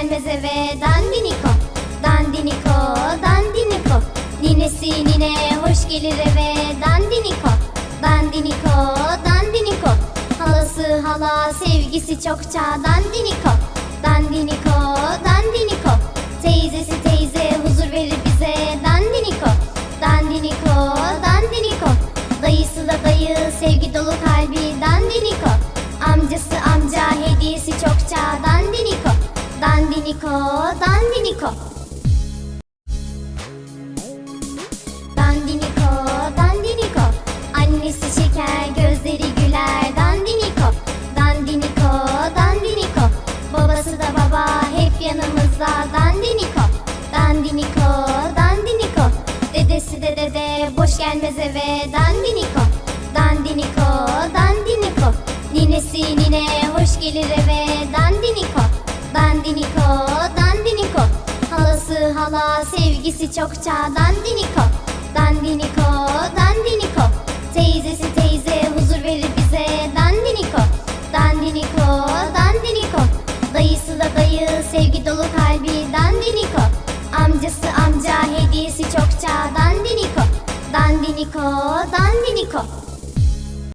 gelmez eve dandiniko Dandiniko, dandiniko. Ninesi nine hoş gelir eve dandiniko Dandiniko, dandiniko. Halası hala sevgisi çokça dandiniko Dandiniko, dandiniko. Teyzesi teyze huzur verir bize dandiniko Dandiniko, dandiniko. Dayısı da dayı sevgi dolu kalbi dandiniko Dandiniko, dandiniko Dandiniko, dandiniko Annesi şeker, gözleri güler Dandiniko, dandiniko, dandiniko Babası da baba hep yanımızda Dandiniko, dandiniko, dandiniko Dedesi de dede boş gelmez eve Dandiniko, dandiniko, dandiniko Ninesi nine hoş gelir Hala sevgisi çokça Dandiniko, dandiniko, dandiniko. Teyzesi teyze huzur verir bize Dandiniko, dandiniko, dandiniko. Dayısı da dayı sevgi dolu kalbi Dandiniko, amcası amca hediyesi çokça Dandiniko, dandiniko, dandiniko